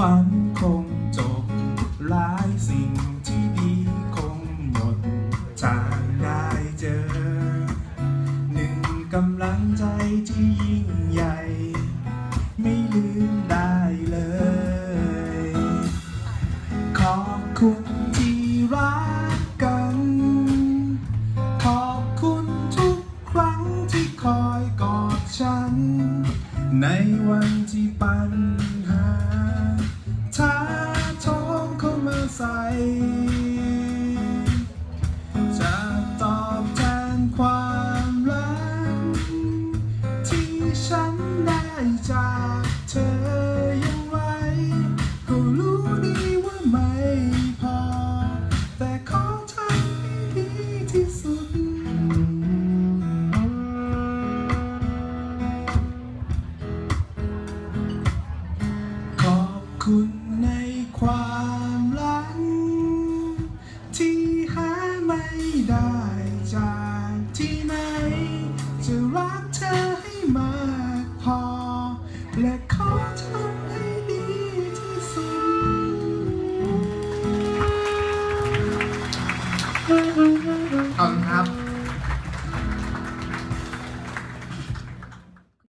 ฝันคงจบหลายสิ่งที่ดีคงหมดจางได้เจอ หนึ่งกำลังใจที่ยิ่งใหญ่ ไม่ลืมได้เลย ขอบคุณที่รักกัน ขอบคุณทุกครั้งที่คอยกอดฉัน ในวันที่ปัญ ใส จะตอบแทนความรัก ที่ฉันได้จากเธอยังไงก็รู้ดีว่าไม่พอ แต่ขอทำให้ดีที่สุด ขอบคุณในความ ที่ไหน จะรักเธอให้มากพอ และขอทำให้ดีที่สุด